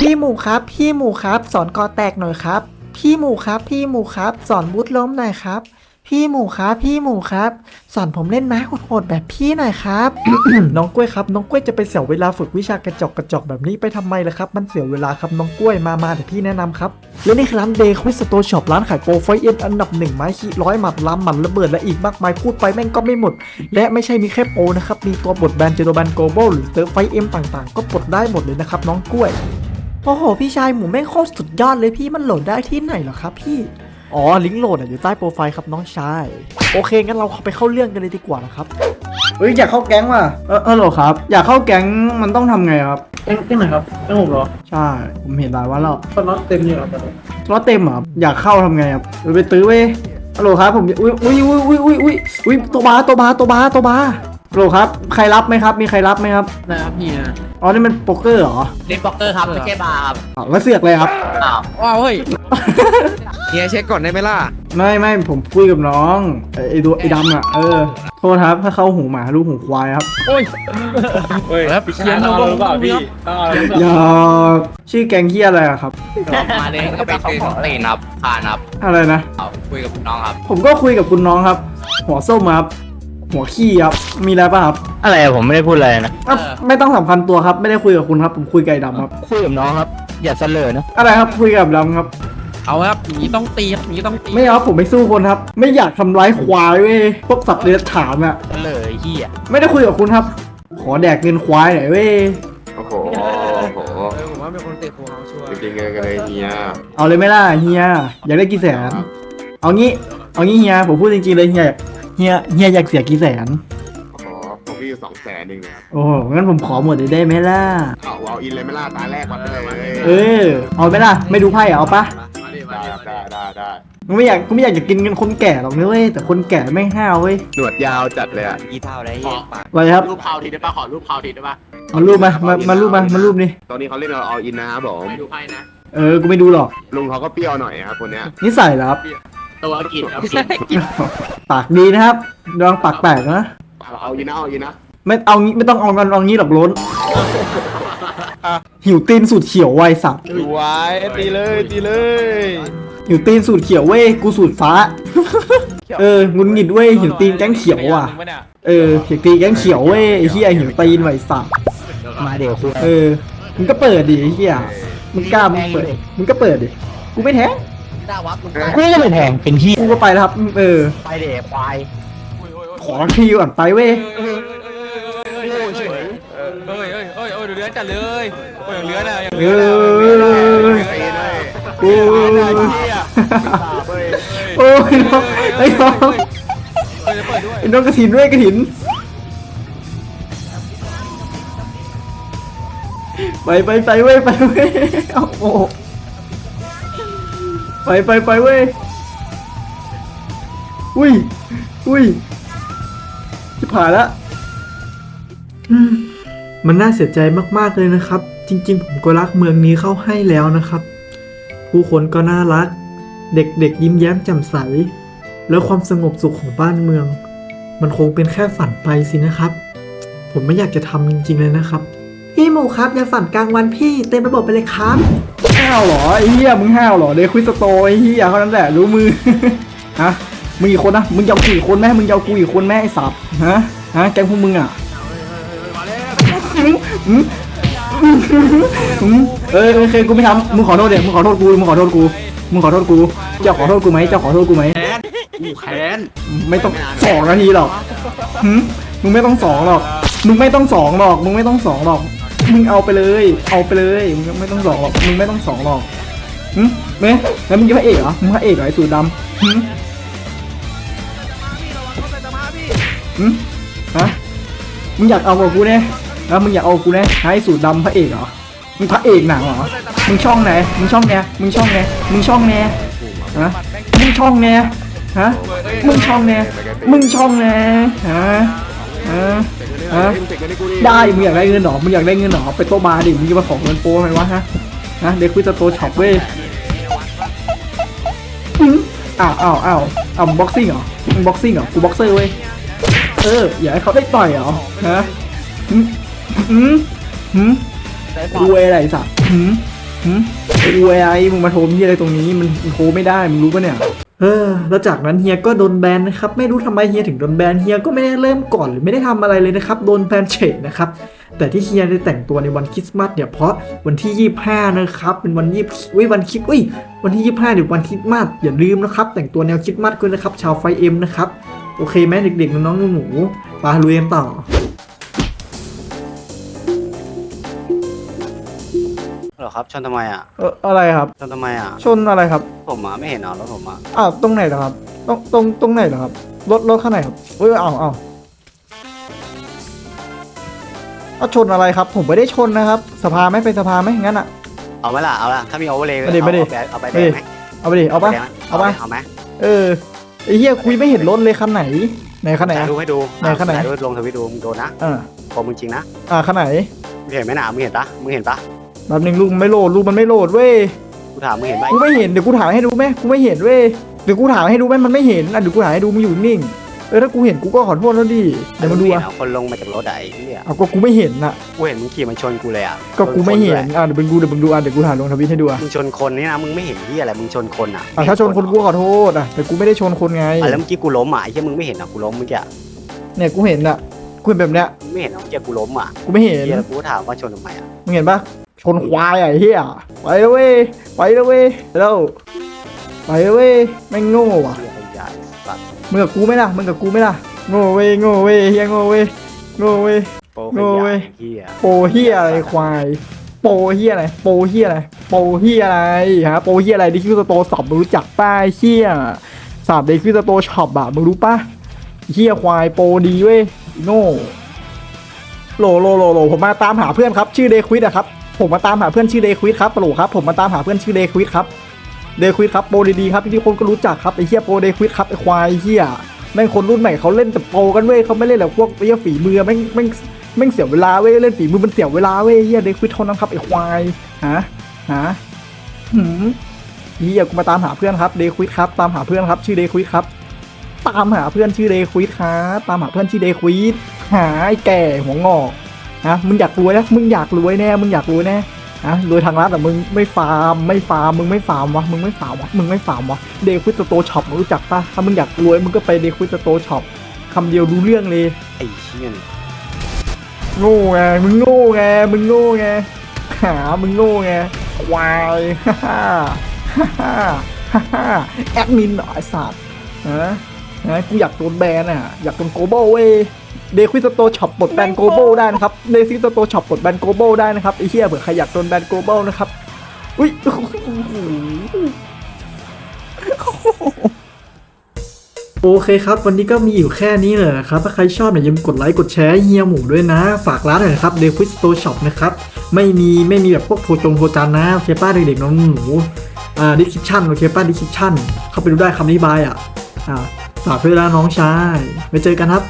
พี่หมูครับ พี่หมูครับ สอนกอแตกหน่อยครับ พี่หมูครับ พี่หมูครับ สอนบูทล้มหน่อยครับ พี่หมูครับพี่หมูครับ สอนผมเล่นไม้โหดๆแบบพี่หน่อยครับ น้องกล้วยครับ น้องกล้วยจะไปเสียเวลาฝึกวิชากระจอกกระจอกแบบนี้ไปทำไมล่ะครับ มันเสียเวลาครับน้องกล้วยมามาเดี๋ยวพี่แนะนำครับและนี่คือร้านเดย์ควิสโตช็อปร้านขายโปรไฟเอ็นอันดับหนึ่งไม้ขีร้อยหมัดล้ำหมัดระเบิดและอีกมากมายพูดไปแม่งก็ไม่หมด และไม่ใช่มีแค่โปรนะครับมีตัวบทแบนเจโรแบนโกลบอลหรือเซิร์ฟไฟเอ็มต่างๆ ก็ปลดได้หมดเลยนะครับน้องกล้วย โอ้โห พี่ชายหมูแม่งโคตรสุดยอดเลยพี่มันโหลดได้ที่ไหนเหรอครับพี่ อ๋อ ลิงก์โหลดอะอยู่ใต้โปรไฟล์ครับน้องชาย โอเค งั้นเราเข้าไปเข้าเรื่องกันเลยดีกว่านะครับ เฮ้ยอยากเข้าแก๊งว่ะ เออเออโหลครับ อยากเข้าแก๊งมันต้องทำไงครับ แก๊งแก๊งไหนครับแก๊งผมเหรอใช่ ผมเห็นหลายวันแล้วตอนนั้นเต็มอยู่ครับตอนนี้รถเต็มเหรอครับอยากเข้าทำไงครับเออไปตื้อเว้ยฮัลโหลครับผม อุ้ยอุ้ยอุ้ยอุ้ยอุ้ยอุ้ยอุ้ยตัวบาตัวบาตัวบาตัวบาฮัล โหลครับ ใครรับไหมครับ มีใครรับไหมครับ นะครับเฮียอ๋อ นี่มันโป๊กเกอร์เหรอเล่นบ็อกเกอร์ครับไม่ใช่บาร์ครับอ๋อแล้วเสือกเลยครับ อ้าว ว้าวเฮ้ยเฮียเช็คก่อนได้ไหมล่ะไม่ไม่ผมคุยกับน้องไอ้ไอ้ตัวไอ้ดำอะ เออ โทษครับ ถ้าเข้าหูหมาลูกหูควายครับเฮ้ยแล้วเชียร์เราหรือเปล่าพี่ต้องเอาหรือเปล่าอย่าชื่อแก๊งเฮียอะไรอะครับ มาเลยก็ไปซื้อของตีนครับผ่านครับอะไรนะ เอาคุยกับน้องครับ ผมก็คุยกับคุณน้องครับ หัวส้มครับ หัวขี้ครับ มีอะไรป่ะครับอะไรอะผมไม่ได้พูดอะไรนะ อะไม่ต้องสำคัญตัวครับ ไม่ได้คุยกับคุณครับ ผมคุยกับไอ้ดำครับ คุยกับน้องครับ อย่าเสลอนะอะไรครับ คุยกับดำครับ เอาครับอย่างนี้ต้องตีครับอย่างนี้ต้องตีไม่เอาผมไม่สู้คนครับ ไม่อยากทำร้ายควายเว้ย พวกสัตว์เลี้ยงฉานอะเสลอไอ้เฮียไม่ได้คุยกับคุณครับ ขอแดกเงินควายหน่อยเว้ย โอ้โห โอ้โหเออผมว่าเป็นคนเตะหัวเขาชัวร์จริงๆเลยเฮียเอาเลยไหม่ล่ะเฮีย อยากได้กี่แสน เอางี้ เอางี้เฮีย ผมพูดจริงๆเลยเฮีย เฮียเฮียอยากเสียกี่แสนโอ้โหผมมีอยู่สองแสนเองนะครับโอ้โหงั้นผมขอหมดเลยได้ไหมล่ะ เอาเอาอินเลยไหม่ล่าตาแรกวัดไปเลยเออ เอาไหมล่ะ ไม่ดูไพ่อะเอาปะได้ครับได้ได้ได้กูไม่อยากกูไม่อยากจะกินเงินคนแก่หรอกนะเว้ย แต่คนแก่แม่งห้าวเว้ยหนวดยาวจัดเลยอะอีเท่าไรเฮียปากอะไรครับ รูปเผาทีได้ปะขอรูปเผาทีได้ปะมารูปมา มามารูปมา มารูปนี่ ตอนนี้เขาเล่นเอาเอาอินนะครับผมไปดูไพ่นะ เออ กูไม่ดูหรอกลุงเขาก็เปรี้ยวหน่อยครับคนเนี้ยนิสัยเหรอครับ ตัวกินครับปากดีนะครับระวังปากแตกนะ เอาเอาอินนะเอาอินนะไม่เอางี้ไม่ต้องเอากันเอางี้หรอกล้นหิวตีนสูตรเขียวไวสัตว์ไว้ตีเลยตีเลยหิวตีนสูตรเขียวเว้ยกูสูตรฟ้า เอองุนหงิดเว้ยหิวตีนแก๊งเขียวว่ะ เออหิวตีนแก๊งเขียวเว้ยไอ้เหี้ยหิวตีนไวสัตว์มาเดี๋ยวคุยเออมึงก็เปิดดิไอ้เหี้ยมึงกล้ามึงเปิดมึงก็เปิดดิกูไม่แท้ง หน้าวัดลุงกูก็ไปแทงเป็นเฮียกูก็ไปแล้วครับ เออ ไปเดี๋ยวควายขอทีก่อนไปเว้ยเฮ้ยเฮ้ยเฮ้ยเฮ้ยเฮ้ยเดือดจัดเลยโอ้ยอย่างเลือดอะอย่างเอเลือดอตีเลยโอ้ยโอ้ยน้องไอ้น้องเฮ้ยจะเปิดด้วยไอ้น้องกระถินด้วยกระถิน ไปไปไปเว้ยไปเว้ยเอาโอ้ ไปไปไปเว้ย อุ้ย อุ้ยจะผ่านละอืมมันน่าเสียใจมากๆเลยนะครับ จริง ๆ ผมก็รักเมืองนี้เข้าให้แล้วนะครับ ผู้คนก็น่ารัก เด็กๆยิ้มแย้มแจ่มใส แล้วความสงบสุขของบ้านเมือง มันคงเป็นแค่ฝันไปสินะครับ ผมไม่อยากจะทำจริงๆเลยนะครับ พี่หมูครับอย่าฝันกลางวันพี่ เต็มระบบไปเลยครับ ห้าวเหรอไอ้เหี้ยมึงห้าวเหรอเดควิสโตไอ้เหี้ยเท่านั้นแหละรู้มือฮะมึงอีกคนนะมึงจะเอากูอีกคนไหมมึงจะเอากูอีกคนไหมไอ้สับฮะฮะแกงพวกมึงอะเออโอเคกูไม่ทำมึงขอโทษเดี๋ยวมึงขอโทษกูมึงขอโทษกูมึงขอโทษกูเจ้าขอโทษกูไหมเจ้าขอโทษกูไหมแค้นไม่ต้องสองนาทีหรอกมึงไม่ต้องสองหรอกมึงไม่ต้องสองหรอกมึงไม่ต้องสองหรอก มึงเอาไปเลย เอาไปเลยมึงไม่ต้องสองหรอกมึงไม่ต้องสองหรอกหึเมแล้วมึงจะพระเอกเหรอมึงพระเอกเหรอไอ้สูตรดำหึหึฮะมึงอยากเอากับกูเนี่ยแล้วมึงอยากเอากับกูเนี่ยให้สูตรดำพระเอกเหรอมึงพระเอกหนังเหรอมึงช่องไหนมึงช่องไหนมึงช่องไหนมึงช่องไหนฮะมึงช่องไหนฮะมึงช่องไหนมึงช่องไหนฮะ ฮะฮะได้มึงอยากได้เงินหรอมึงอยากได้เงินหรอไปโต๊ะบาร์ดิมึงจะมาขอเงินโปรไหมวะฮะฮะเด็กคุยจะโตช็อปเว้ยอืมอ้าวอ้าวอ้าวอ้าวบ็อกซิ่งเหรอมึงบ็อกซิ่งเหรอกูบ็อกเซอร์เว้ยเอออยากให้เขาได้ต่อยเหรอฮะอืมอืมอืมคุยอะไรสัตว์อืมหืมกูไอมึงมาโทรมี่อะไรตรงนี้มันโทรไม่ได้มึงรู้ปะเนี่ย เออแล้วจากนั้นเฮียก็โดนแบนนะครับไม่รู้ทำไมเฮียถึงโดนแบนเฮียก็ไม่ได้เริ่มก่อนหรือไม่ได้ทำอะไรเลยนะครับโดนแบนเฉยนะครับแต่ที่เฮียได้แต่งตัวในวันคริสต์มาสเนี่ยเพราะวันที่ 25 นะครับเป็นวันยี่อุ้ยวันคริสต์อุ้ยวันที่ 25เดี๋ยววันคริสต์มาสอย่าลืมนะครับแต่งตัวแนวคริสต์มาสกันนะครับชาวไฟเอ็มนะครับโอเคไหมเด็กๆน้องๆหนูๆปาลุยกันต่อ อครับ ชนทำไมอะ เอออะไรครับ ชนทำไมอะ ชนอะไรครับผมอะไม่เห็นเหรอรถผมอะ อ้าวตรงไหนเหรอครับ ตรงตรงตรงไหนเหรอครับ รถรถข้างไหนครับเอ้ยอ้าวอ้าวเอาชนอะไรครับ ผมไม่ได้ชนนะครับ สภาไหมไปสภาไหมงั้นอะ เอาไหมล่ะ เอาละถ้ามีโอเวอร์เลยไม่ดิไม่ดิเอาไปไม่แดดิงไหมเอาไปดิเอาปะ เอาปะเอาไหมเออไอ้เหี้ยคุยไม่เห็นรถเลยคันไหน ไหนคันไหนถ่าอะ ยรูปให้ดูไหนคันไหน ถ่ายรูปลงทวิตดูมึงโดนนะอ่าผมมึงจริงนะ อ่าคันไหน มึงเห็นไหมหนามึงเห็นปะมึงเห็นปะ แป๊บนึงลูกมันไม่โหลดลูกมันไม่โหลดเว้ยกูถามมึงเห็นไหมกูไม่เห็นเดี๋ยวกูถ่ายให้ดูไหมกูไม่เห็นเว้ยเดี๋ยวกูถ่ายให้ดูไหมมันไม่เห็นอะเดี๋ยวกูถ่ายให้ดูมึงอยู่นิ่งเออถ้ากูเห็นกูก็ขอโทษแล้วดิเดี๋ยวมาดูงเห็อะนเหรอคนลงมาจากรถอะไอ้เหี้ยเอาก็กูไม่เห็นอะกูเห็นมึงขี่มันชนกูเลยอะก็กูไม่เห็นชด้วยอะเดี๋ยวมึงดูเดี๋ยวมึงดูอะเดี๋ยวกูถ่ายลงทวิตให้ดูอะมึงชนคนนี่นะมึงไม่เห็นที่อะไรมึงชนคนอะอะถ้าชนคนกูก็ขอโทษอะแต่กูไม่ได้ชนคนไงอะแล้วเมื่อกี้กูล้มอะไอ้เหี้ยมึงไม่เห็นอะกูล้มเมื่อกี้อะเนี่ยกูเห็นอะกูเห็นแบบเนี้ยมึงไม่เห็นอะเมื่อกี้กูล้มอะกูไม่เห็นเหี้ยแล้วกูก็ถามว่าชนทำไมอะมึงเห็นปะ ชนควายไอ้เหี้ยไปแล้วเว้ยไปแล้วเว้ยแล้วไปแล้วเว้ยแม่งโง่ว่ะเมึงกับกูไหมล่ะมึงกับกูไหมล่ะโง่เว้ยโง่เว้ยเฮียโง่เว้ยโง่เว้ยโง่เว้ยไอ้เหี้ยโปเฮียอะไรควายโปเฮียอะไรโปเฮียอะไรโปเฮียอะไรฮะโปเฮียอะไรดิคิวสโตสอบมึงรู้จักป้ายเฮียสอบดิคิวสโตช็อปอะมึงรู้ปะเฮียควายโปดีเว้ยโง่โหลโหลโหลโหลผมมาตามหาเพื่อนครับ ชื่อเดควิดอะครับ ผมมาตามหาเพื่อนชื่อเดควิดครับโหลครับผมมาตามหาเพื่อนชื่อเดควิดครับเดควิดครับโปรดีๆครับที่ทุกคนก็รู้จักครับไอ้เฮียโปรเดควิดครับไอ้ควายเฮียแม่งคนรุ่นใหม่เขาเล่นแต่โปรกันเว้ยเขาไม่เล่นแบบพวกไอ้เหี้ยฝีมือแม่งแม่งแม่งเสียเวลาเว้ยเล่นฝีมือมันเสียเวลาเว้ยเฮียเดควิดเท่านั้นครับไอ้ควายฮะฮะหืมเฮียกูมาตามหาเพื่อนครับเดควิดครับตามหาเพื่อนครับชื่อเดควิดครับตามหาเพื่อนชื่อเดควิดครับตามหาเพื่อนชื่อเดควิดหาไอ้แก่หัวงอก นะมึงอยากรวยนะมึงอยากรวยแน่มึงอยากรวยแน่นะรวยทางรัฐแต่มึงไม่ฟาร์มไม่ฟาร์มมึงไม่ฟาร์มวะมึงไม่ฟาร์มวะมึงไม่ฟาร์มวะเดควิดสโตช็อปมึงรู้จักปะถ้ามึงอยากรวยมึงก็ไปเดควิดสโตช็อปคำเดียวรู้เรื่องเลยไอ้เหี้ยนี่โง่ไงมึงโง่ไงมึงโง่ไงหามึงโง่ไงควายฮ่าฮ่าฮ่าฮ่าฮ่าแอดมินเหรอไอ้สัตว์ฮะฮะกูอยากโดนแบนอะอยากโดนโกลบอลเว้ย เดควิสโตช็อปปลดแบนโกลบอลได้นะครับเดควิสโตช็อปปลดแบนโกลบอลได้นะครับไอ้เหี้ยเผื่อใครอยากโดนแบนโกลบอลนะครับอุ้ยโอเคครับ วันนี้ก็มีอยู่แค่นี้เลยนะครับ ถ้าใครชอบเนี่ยอย่าลืมกดไลค์กดแชร์ให้เฮียหมูด้วยนะ ฝากร้านหน่อยนะครับเดฟิสโตช็อปนะครับ ไม่มีไม่มีแบบพวกโทรจงโทรจานนะโอเคป้าเด็กๆน้องหนูอ่าดิคิชั่นโอเคป้าดิคิชั่นเข้าไปดูได้คำนี้บายอะอ่าฝากด้วยนะน้องชายไว้เจอกันครับ